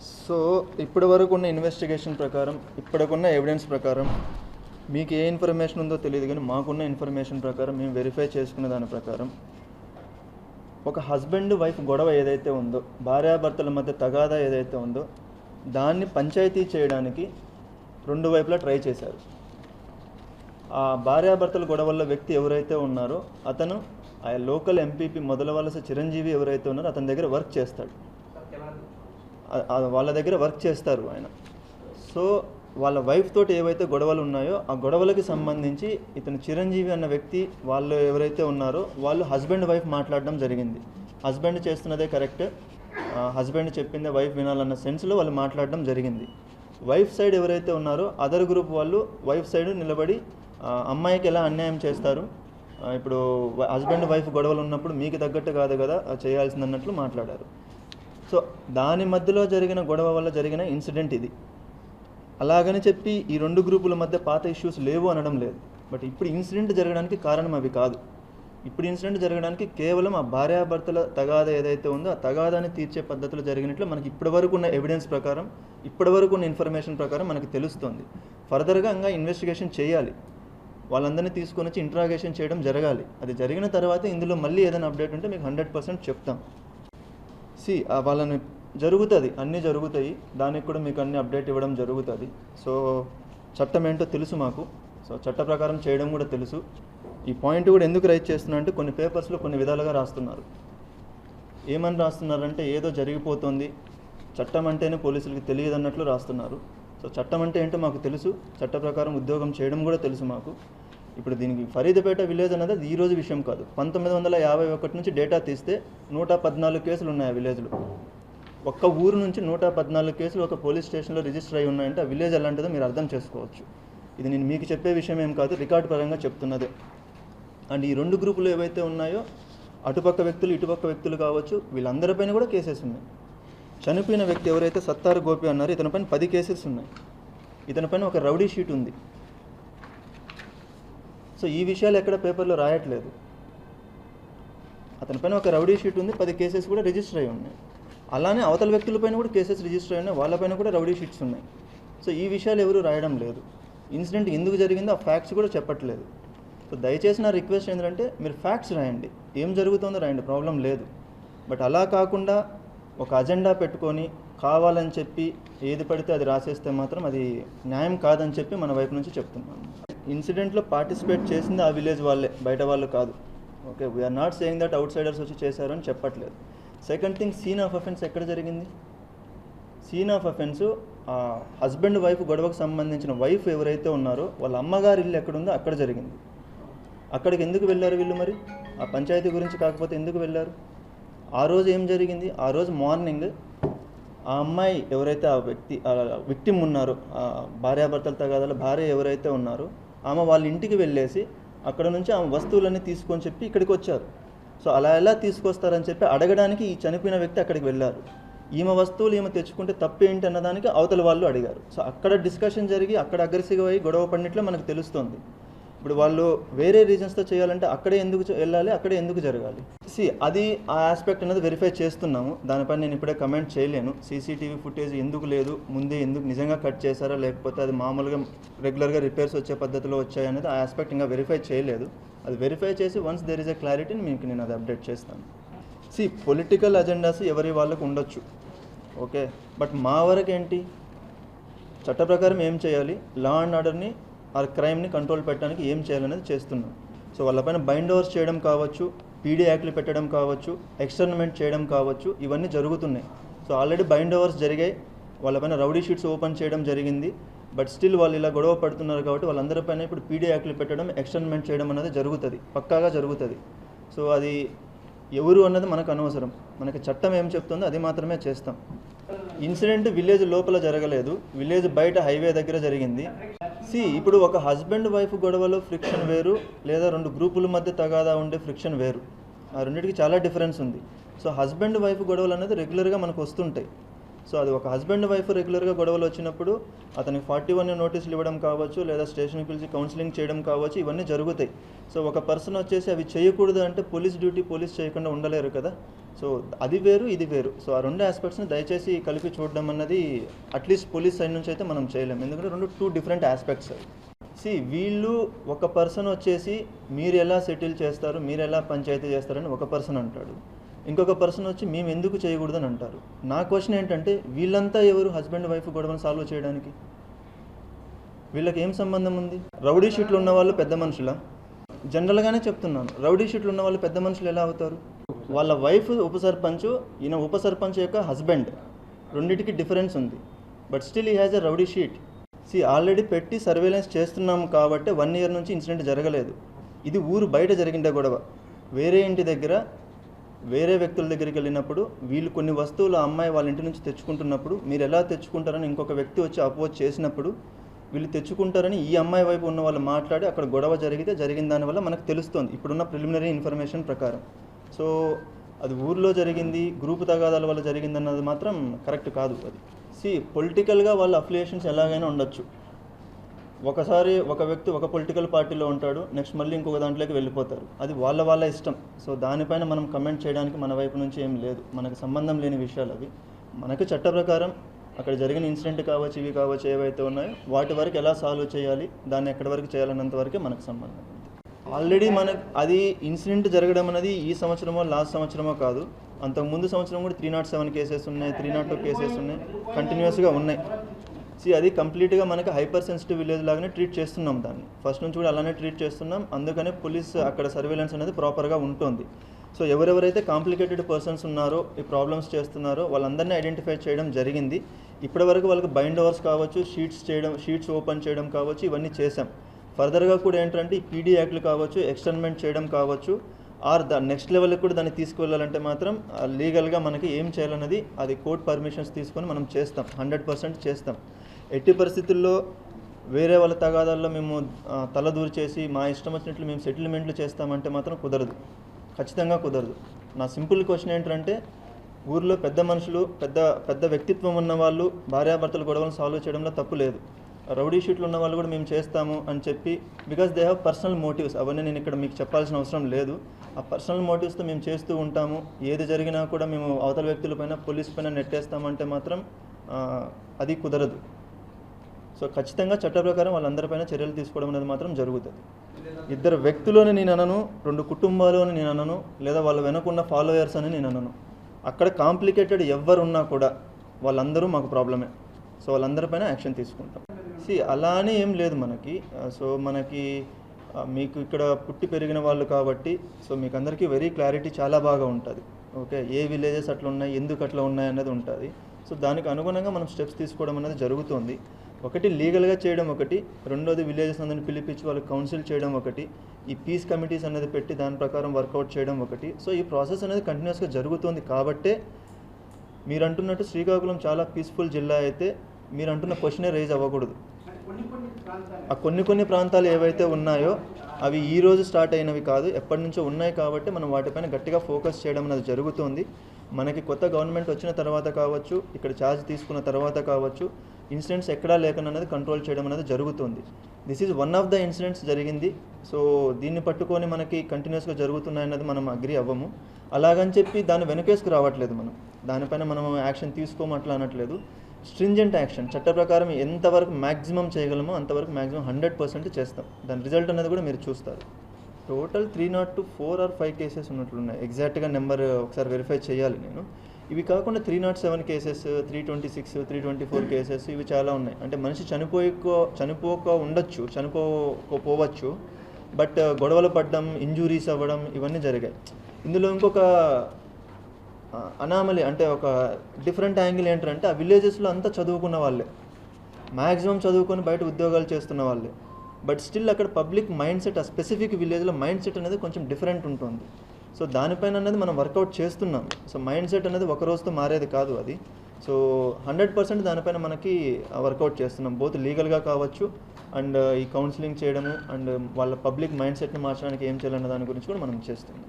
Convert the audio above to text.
So ఇప్పటి వరకు ఉన్న ఇన్వెస్టిగేషన్ ప్రకారం ఇప్పటికున్న ఎవిడెన్స్ ప్రకారం మీకు ఏ ఇన్ఫర్మేషన్ ఉందో తెలియదు కానీ మాకున్న ఇన్ఫర్మేషన్ ప్రకారం మేము వెరిఫై చేసుకున్న దాని ప్రకారం ఒక హస్బెండ్ వైఫ్ గొడవ ఏదైతే ఉందో భార్యాభర్తల మధ్య తగాదా ఏదైతే ఉందో దాన్ని పంచాయతీ చేయడానికి రెండు వైపులా ట్రై చేశారు. ఆ భార్యాభర్తల గొడవల్లో వ్యక్తి ఎవరైతే ఉన్నారో అతను ఆ లోకల్ ఎంపీపీ మొదలవలస చిరంజీవి ఎవరైతే ఉన్నారో అతని దగ్గర వర్క్ చేస్తాడు. వాళ్ళ దగ్గర వర్క్ చేస్తారు ఆయన. సో వాళ్ళ వైఫ్ తోటి ఏవైతే గొడవలు ఉన్నాయో ఆ గొడవలకి సంబంధించి ఇతను చిరంజీవి అన్న వ్యక్తి వాళ్ళు ఎవరైతే ఉన్నారో వాళ్ళు హస్బెండ్ వైఫ్ మాట్లాడడం జరిగింది. హస్బెండ్ చేస్తున్నదే కరెక్ట్. హస్బెండ్ చెప్పిందే వైఫ్ వినాలన్న సెన్స్లో వాళ్ళు మాట్లాడడం జరిగింది. వైఫ్ సైడ్ ఎవరైతే ఉన్నారో అదర్ గ్రూప్ వాళ్ళు వైఫ్ సైడ్ నిలబడి అమ్మాయికి ఎలా అన్యాయం చేస్తారు? ఇప్పుడు హస్బెండ్ వైఫ్ గొడవలు ఉన్నప్పుడు మీకు తగ్గట్టు కాదు కదా చేయాల్సింది అన్నట్లు మాట్లాడారు. సో దాని మధ్యలో జరిగిన గొడవ వల్ల జరిగిన ఇన్సిడెంట్ ఇది. అలాగని చెప్పి ఈ రెండు గ్రూపుల మధ్య పాత ఇష్యూస్ లేవు అనడం లేదు. బట్ ఇప్పుడు ఇన్సిడెంట్ జరగడానికి కారణం అవి కాదు. ఇప్పుడు ఇన్సిడెంట్ జరగడానికి కేవలం ఆ భార్యాభర్తల తగాద ఏదైతే ఉందో ఆ తగాదాన్ని తీర్చే పద్ధతిలో జరిగినట్లు మనకి ఇప్పటివరకు ఉన్న ఎవిడెన్స్ ప్రకారం ఇప్పటివరకు ఉన్న ఇన్ఫర్మేషన్ ప్రకారం మనకి తెలుస్తుంది. ఫర్దర్గా ఇంకా ఇన్వెస్టిగేషన్ చేయాలి. వాళ్ళందరినీ తీసుకొని వచ్చి ఇంట్రాగేషన్ చేయడం జరగాలి. అది జరిగిన తర్వాత ఇందులో మళ్ళీ ఏదైనా అప్డేట్ ఉంటే మీకు హండ్రెడ్ పర్సెంట్ చెప్తాం. సి వాళ్ళని జరుగుతుంది అన్నీ జరుగుతాయి. దానికి కూడా మీకు అన్ని అప్డేట్ ఇవ్వడం జరుగుతుంది. సో చట్టం ఏంటో తెలుసు మాకు. సో చట్ట ప్రకారం చేయడం కూడా తెలుసు. ఈ పాయింట్ కూడా ఎందుకు రైట్ చేస్తున్నా అంటే కొన్ని పేపర్స్లో కొన్ని విధాలుగా రాస్తున్నారు. ఏమని రాస్తున్నారంటే ఏదో జరిగిపోతుంది. చట్టం అంటేనే పోలీసులకి తెలియదు అన్నట్లు రాస్తున్నారు. సో చట్టం అంటే ఏంటో మాకు తెలుసు. చట్ట ప్రకారం ఉద్యోగం చేయడం కూడా తెలుసు మాకు. ఇప్పుడు దీనికి ఫరీదపేట విలేజ్ అనేది అది ఈ రోజు విషయం కాదు. పంతొమ్మిది వందల యాభై ఒకటి నుంచి డేటా తీస్తే నూట పద్నాలుగు కేసులు ఉన్నాయి ఆ విలేజ్లో. ఒక్క ఊరు నుంచి నూట పద్నాలుగు కేసులు ఒక పోలీస్ స్టేషన్లో రిజిస్టర్ అయి ఉన్నాయంటే ఆ విలేజ్ ఎలాంటిదో మీరు అర్థం చేసుకోవచ్చు. ఇది నేను మీకు చెప్పే విషయం ఏం కాదు రికార్డు పరంగా చెప్తున్నదే. అండ్ ఈ రెండు గ్రూపులు ఏవైతే ఉన్నాయో అటుపక్క వ్యక్తులు ఇటుపక్క వ్యక్తులు కావచ్చు వీళ్ళందరిపైన కూడా కేసెస్ ఉన్నాయి. చనిపోయిన వ్యక్తి ఎవరైతే సత్తారు గోపి అన్నారో ఇతనిపైన పది కేసెస్ ఉన్నాయి. ఇతనిపైన ఒక రౌడీ షీట్ ఉంది. సో ఈ విషయాలు ఎక్కడ పేపర్లో రాయట్లేదు. అతనిపైన ఒక రౌడీ షీట్ ఉంది పది కేసెస్ కూడా రిజిస్టర్ అయి ఉన్నాయి. అలానే అవతల వ్యక్తులపైన కూడా కేసెస్ రిజిస్టర్ అయి ఉన్నాయి వాళ్ళపైన కూడా రౌడీ షీట్స్ ఉన్నాయి. సో ఈ విషయాలు ఎవరు రాయడం లేదు. ఇన్సిడెంట్ ఎందుకు జరిగిందో ఆ ఫ్యాక్ట్స్ కూడా చెప్పట్లేదు. సో దయచేసి నా రిక్వెస్ట్ ఏంటంటే మీరు ఫ్యాక్ట్స్ రాయండి. ఏం జరుగుతుందో రాయండి ప్రాబ్లం లేదు. బట్ అలా కాకుండా ఒక అజెండా పెట్టుకొని కావాలని చెప్పి ఏది పడితే అది రాసేస్తే మాత్రం అది న్యాయం కాదని చెప్పి మన వైపు నుంచి చెప్తున్నాను. ఇన్సిడెంట్లో పార్టిసిపేట్ చేసింది ఆ విలేజ్ వాళ్ళే బయట వాళ్ళు కాదు. Okay we are not saying that outsiders వచ్చి చేశారు అని చెప్పట్లేదు. Second thing scene of offence ఎక్కడ జరిగింది? సీన్ ఆఫ్ అఫెన్స్ ఆ హస్బెండ్ వైఫ్ గొడవకు సంబంధించిన వైఫ్ ఎవరైతే ఉన్నారో వాళ్ళ అమ్మగారి ఇల్లు ఎక్కడుందో అక్కడ జరిగింది. అక్కడికి ఎందుకు వెళ్ళారు వీళ్ళు మరి? ఆ పంచాయతీ గురించి కాకపోతే ఎందుకు వెళ్ళారు? ఆ రోజు ఏం జరిగింది? ఆ రోజు మార్నింగ్ ఆ అమ్మాయి ఎవరైతే ఆ వ్యక్తి విక్టిమ్ ఉన్నారో ఆ భార్యాభర్తల తగాదాల భార్య ఎవరైతే ఉన్నారో ఆమె వాళ్ళ ఇంటికి వెళ్ళేసి అక్కడ నుంచి ఆమె వస్తువులన్నీ తీసుకొని చెప్పి ఇక్కడికి వచ్చారు. సో అలా ఎలా తీసుకొస్తారని చెప్పి అడగడానికి ఈ చనిపోయిన వ్యక్తి అక్కడికి వెళ్ళారు. ఈమె వస్తువులు ఈమె తెచ్చుకుంటే తప్పేంటి అన్నదానికి అవతల వాళ్ళు అడిగారు. సో అక్కడ డిస్కషన్ జరిగి అక్కడ అగ్రెసివ్ అయ్యి గొడవ పడినట్లు మనకు తెలుస్తుంది. ఇప్పుడు వాళ్ళు వేరే రీజన్స్తో చేయాలంటే అక్కడే ఎందుకు వెళ్ళాలి అక్కడే ఎందుకు జరగాలి? సి అది ఆ ఆస్పెక్ట్ అనేది వెరిఫై చేస్తున్నాము. దానిపైన నేను ఇప్పుడే కమెంట్ చేయలేను. సీసీటీవీ ఫుటేజ్ ఎందుకు లేదు? ముందే ఎందుకు నిజంగా కట్ చేశారా? లేకపోతే అది మామూలుగా రెగ్యులర్గా రిపేర్స్ వచ్చే పద్ధతిలో వచ్చాయి అనేది ఆ ఆస్పెక్ట్ ఇంకా వెరిఫై చేయలేదు. అది వెరిఫై చేసి once there is a clarity మీకు నేను అది అప్డేట్ చేస్తాను. సి పొలిటికల్ అజెండాస్ ఎవరి వాళ్ళకు ఉండొచ్చు. ఓకే బట్ మా వరకు ఏంటి చట్ట ప్రకారం ఏం చేయాలి? లా అండ్ ఆర్డర్ని ఆ క్రైమ్ని కంట్రోల్ పెట్టడానికి ఏం చేయాలనేది చేస్తున్నాం. సో వాళ్ళపైన బైండ్ ఓవర్స్ చేయడం కావచ్చు పీడీ యాక్ట్లు పెట్టడం కావచ్చు ఎక్స్టర్నమెంట్ చేయడం కావచ్చు ఇవన్నీ జరుగుతున్నాయి. సో ఆల్రెడీ బైండ్ ఓవర్స్ జరిగాయి. వాళ్ళపైన రౌడీ షీట్స్ ఓపెన్ చేయడం జరిగింది. బట్ స్టిల్ వాళ్ళు ఇలా గొడవ పడుతున్నారు కాబట్టి వాళ్ళందరిపైన ఇప్పుడు పీడీ యాక్ట్లు పెట్టడం ఎక్స్టర్నమెంట్ చేయడం అనేది జరుగుతుంది. పక్కాగా జరుగుతుంది. సో అది ఎవరు అన్నది మనకు అనవసరం. మనకి చట్టం ఏం చెప్తుందో అది మాత్రమే చేస్తాం. ఇన్సిడెంట్ విలేజ్ లోపల జరగలేదు. విలేజ్ బయట హైవే దగ్గర జరిగింది. సి ఇప్పుడు ఒక హస్బెండ్ వైఫ్ గొడవలో ఫ్రిక్షన్ వేరు లేదా రెండు గ్రూపుల మధ్య తగాదా ఉండే ఫ్రిక్షన్ వేరు. ఆ రెండింటికి చాలా డిఫరెన్స్ ఉంది. సో హస్బెండ్ వైఫ్ గొడవలు అనేది రెగ్యులర్గా మనకు వస్తుంటాయి. సో అది ఒక హస్బెండ్ వైఫ్ రెగ్యులర్గా గొడవలు వచ్చినప్పుడు అతనికి ఫార్టీ వన్ నోటీసులు ఇవ్వడం కావచ్చు లేదా స్టేషన్కి పిలిచి కౌన్సిలింగ్ చేయడం కావచ్చు ఇవన్నీ జరుగుతాయి. సో ఒక పర్సన్ వచ్చేసి అవి చేయకూడదు అంటే పోలీస్ డ్యూటీ పోలీస్ చేయకుండా ఉండలేరు కదా. సో అది వేరు ఇది వేరు. సో ఆ రెండు ఆస్పెక్ట్స్ని దయచేసి కలిపి చూడడం అన్నది అట్లీస్ట్ పోలీస్ సైడ్ నుంచి అయితే మనం చేయలేము ఎందుకంటే రెండు టూ డిఫరెంట్ ఆస్పెక్ట్స్ సి వీళ్ళు ఒక పర్సన్ వచ్చేసి మీరు ఎలా సెటిల్ చేస్తారు మీరు ఎలా పంచాయతీ చేస్తారని ఒక పర్సన్ అంటాడు. ఇంకొక పర్సన్ వచ్చి మేము ఎందుకు చేయకూడదని అంటారు. నా క్వశ్చన్ ఏంటంటే వీళ్ళంతా ఎవరు హస్బెండ్ వైఫ్ గొడవను సాల్వ్ చేయడానికి? వీళ్ళకి ఏం సంబంధం ఉంది? రౌడీ షీట్లు ఉన్న వాళ్ళు పెద్ద మనుషులా? జనరల్గానే చెప్తున్నాను. రౌడీ షీట్లు ఉన్న వాళ్ళు పెద్ద మనుషులు ఎలా అవుతారు? వాళ్ళ వైఫ్ ఉప సర్పంచ్ ఈయన ఉప సర్పంచ్ యొక్క హస్బెండ్. రెండింటికి డిఫరెన్స్ ఉంది. But still he has a rowdy sheet. See already పెట్టి సర్వేలెన్స్ చేస్తున్నాం కాబట్టి వన్ ఇయర్ నుంచి ఇన్సిడెంట్ జరగలేదు. ఇది ఊరు బయట జరిగిండే గొడవ. వేరే ఇంటి దగ్గర వేరే వ్యక్తుల దగ్గరికి వెళ్ళినప్పుడు వీళ్ళు కొన్ని వస్తువులు ఆ అమ్మాయి వాళ్ళ ఇంటి నుంచి తెచ్చుకుంటున్నప్పుడు మీరు ఎలా తెచ్చుకుంటారని ఇంకొక వ్యక్తి వచ్చి అపోజ్ చేసినప్పుడు వీళ్ళు తెచ్చుకుంటారని ఈ అమ్మాయి వైపు ఉన్న వాళ్ళు మాట్లాడి అక్కడ గొడవ జరిగితే జరిగిన దానివల్ల మనకు తెలుస్తుంది. ఇప్పుడున్న ప్రిలిమినరీ ఇన్ఫర్మేషన్ ప్రకారం. సో అది ఊర్లో జరిగింది గ్రూప్ తగాదాల వల్ల జరిగింది అన్నది మాత్రం కరెక్ట్ కాదు అది. సి పొలిటికల్గా వాళ్ళ అఫిలియేషన్స్ ఎలాగైనా ఉండొచ్చు. ఒకసారి ఒక వ్యక్తి ఒక పొలిటికల్ పార్టీలో ఉంటాడు నెక్స్ట్ మళ్ళీ ఇంకొక దాంట్లోకి వెళ్ళిపోతారు. అది వాళ్ళ వాళ్ళ ఇష్టం. సో దానిపైన మనం కమెంట్ చేయడానికి మన వైపు నుంచి ఏం లేదు. మనకు సంబంధం లేని విషయాలు అవి. మనకు చట్ట ప్రకారం అక్కడ జరిగిన ఇన్సిడెంట్ కావచ్చు ఇవి కావచ్చు ఏవైతే ఉన్నాయో వాటి వరకు ఎలా సాల్వ్ చేయాలి దాన్ని ఎక్కడి వరకు చేయాలన్నంత వరకే మనకు సంబంధం. ఆల్రెడీ మనకు అది ఇన్సిడెంట్ జరగడం అనేది ఈ సంవత్సరమో లాస్ట్ సంవత్సరమో కాదు. అంతకు ముందు సంవత్సరం కూడా త్రీ నాట్ సెవెన్ కేసెస్ ఉన్నాయి త్రీ నాట్ టూ కేసెస్ ఉన్నాయి. కంటిన్యూస్గా ఉన్నాయి. సి అది కంప్లీట్గా మనకి హైపర్ సెన్సిటివ్ విలేజ్ లాగానే ట్రీట్ చేస్తున్నాం దాన్ని. ఫస్ట్ నుంచి కూడా అలానే ట్రీట్ చేస్తున్నాం. అందుకనే పోలీస్ అక్కడ సర్వేలెన్స్ అనేది ప్రాపర్గా ఉంటుంది. సో ఎవరెవరైతే కాంప్లికేటెడ్ పర్సన్స్ ఉన్నారో ఈ ప్రాబ్లమ్స్ చేస్తున్నారో వాళ్ళందరినీ ఐడెంటిఫై చేయడం జరిగింది. ఇప్పటివరకు వాళ్ళకి బైండ్ ఓవర్స్ కావచ్చు షీట్స్ చేయడం షీట్స్ ఓపెన్ చేయడం కావచ్చు ఇవన్నీ చేశాం. ఫర్దర్గా కూడా ఏంటంటే ఈ పీడీ యాక్ట్లు కావచ్చు ఎక్స్టెన్మెంట్ చేయడం కావచ్చు ఆర్ ద నెక్స్ట్ లెవెల్కి కూడా దాన్ని తీసుకువెళ్ళాలంటే మాత్రం లీగల్గా మనకి ఏం చేయాలన్నది అది కోర్ట్ పర్మిషన్స్ తీసుకొని మనం చేస్తాం హండ్రెడ్ పర్సెంట్ చేస్తాం. ఎట్టి పరిస్థితుల్లో వేరే వాళ్ళ తగాదాల్లో మేము తలదూరు చేసి మా ఇష్టం వచ్చినట్లు మేము సెటిల్మెంట్లు చేస్తామంటే మాత్రం కుదరదు. ఖచ్చితంగా కుదరదు. నా సింపుల్ క్వశ్చన్ ఏంటంటే ఊర్లో పెద్ద మనుషులు పెద్ద పెద్ద వ్యక్తిత్వం ఉన్న వాళ్ళు భార్యాభర్తల గొడవలను సాల్వ్ చేయడంలో తప్పు లేదు. రౌడీ షీట్లు ఉన్న వాళ్ళు కూడా మేము చేస్తాము అని చెప్పి because they have personal motives అవన్నీ నేను ఇక్కడ మీకు చెప్పాల్సిన అవసరం లేదు. ఆ పర్సనల్ మోటివ్స్తో మేము చేస్తూ ఉంటాము. ఏది జరిగినా కూడా మేము అవతల వ్యక్తులపైన పోలీస్ పైన నెట్టేస్తామంటే మాత్రం అది కుదరదు. సో ఖచ్చితంగా చట్ట ప్రకారం వాళ్ళందరిపైన చర్యలు తీసుకోవడం అనేది మాత్రం జరుగుతుంది. ఇద్దరు వ్యక్తులని నేను అనను రెండు కుటుంబాలు అని నేను అనను లేదా వాళ్ళ వెనకున్న ఫాలోయర్స్ అని నేను అనను. అక్కడ కాంప్లికేటెడ్ ఎవరున్నా కూడా వాళ్ళందరూ మాకు ప్రాబ్లమే సో వాళ్ళందరిపైన యాక్షన్ తీసుకుంటాం. సి అలానే ఏం లేదు మనకి. సో మనకి మీకు ఇక్కడ పుట్టి పెరిగిన వాళ్ళు కాబట్టి సో మీకు అందరికీ వెరీ క్లారిటీ చాలా బాగా ఉంటుంది. ఓకే? ఏ విలేజెస్ అట్లా ఉన్నాయి ఎందుకు అట్లా ఉన్నాయి అనేది ఉంటుంది. సో దానికి అనుగుణంగా మనం స్టెప్స్ తీసుకోవడం అనేది జరుగుతుంది. ఒకటి లీగల్గా చేయడం ఒకటి రెండోది విలేజెస్ అందరిని పిలిపించి వాళ్ళకి కౌన్సిల్ చేయడం ఒకటి ఈ పీస్ కమిటీస్ అనేది పెట్టి దాని ప్రకారం వర్కౌట్ చేయడం ఒకటి. సో ఈ ప్రాసెస్ అనేది కంటిన్యూస్గా జరుగుతుంది కాబట్టే మీరు అంటున్నట్టు శ్రీకాకుళం చాలా పీస్ఫుల్ జిల్లా అయితే మీరు అంటున్న క్వశ్చనే రైజ్ అవ్వకూడదు. ఆ కొన్ని కొన్ని ప్రాంతాలు ఏవైతే ఉన్నాయో అవి ఈ రోజు స్టార్ట్ అయినవి కాదు ఎప్పటి నుంచో ఉన్నాయి కాబట్టి మనం వాటిపైన గట్టిగా ఫోకస్ చేయడం అనేది జరుగుతుంది. మనకి కొత్త గవర్నమెంట్ వచ్చిన తర్వాత కావచ్చు ఇక్కడ ఛార్జ్ తీసుకున్న తర్వాత కావచ్చు ఇన్సిడెంట్స్ ఎక్కడా లేకుండా అనేది కంట్రోల్ చేయడం అనేది జరుగుతుంది. This is one of the incidents జరిగింది. సో దీన్ని పట్టుకొని మనకి కంటిన్యూస్గా జరుగుతున్నాయన్నది మనం అగ్రి అవ్వము. అలాగని చెప్పి దాన్ని వెనకేసుకు రావట్లేదు మనం. దానిపైన మనం యాక్షన్ తీసుకోము అట్లా అనట్లేదు. Stringent action. చట్ట ప్రకారం ఎంతవరకు మ్యాక్సిమం చేయగలమో అంతవరకు మ్యాక్సిమం హండ్రెడ్ పర్సెంట్ చేస్తాం. దాని రిజల్ట్ అనేది కూడా మీరు చూస్తారు. Total three nought two four or five cases ఉన్నట్లున్నాయి ఎగ్జాక్ట్గా నెంబర్ ఒకసారి వెరిఫై చేయాలి నేను. ఇవి కాకుండా three nought seven cases three twenty six three twenty four cases ఇవి చాలా ఉన్నాయి. అంటే మనిషి చనిపోయికో చనిపోక ఉండొచ్చు చనిపోకపోవచ్చు. బట్ గొడవలు పడడం ఇంజురీస్ అవ్వడం ఇవన్నీ జరిగాయి. ఇందులో ఇంకొక అనామలి అంటే ఒక డిఫరెంట్ యాంగిల్ ఏంటంటే ఆ విలేజెస్లో అంతా చదువుకున్న వాళ్ళే. మ్యాక్సిమం చదువుకొని బయట ఉద్యోగాలు చేస్తున్న వాళ్ళే. బట్ స్టిల్ అక్కడ పబ్లిక్ మైండ్ సెట్ ఆ స్పెసిఫిక్ విలేజ్లో మైండ్ సెట్ అనేది కొంచెం డిఫరెంట్ ఉంటుంది. సో దానిపైన అనేది మనం వర్కౌట్ చేస్తున్నాం. సో మైండ్ సెట్ అనేది ఒక రోజుతో మారేది కాదు అది. సో హండ్రెడ్ పర్సెంట్ దానిపైన మనకి వర్కౌట్ చేస్తున్నాం. బోత్ లీగల్గా కావచ్చు అండ్ ఈ కౌన్సిలింగ్ చేయడము అండ్ వాళ్ళ పబ్లిక్ మైండ్ సెట్ని మార్చడానికి ఏం చేయాలన్న దాని గురించి కూడా మనం చేస్తున్నాం.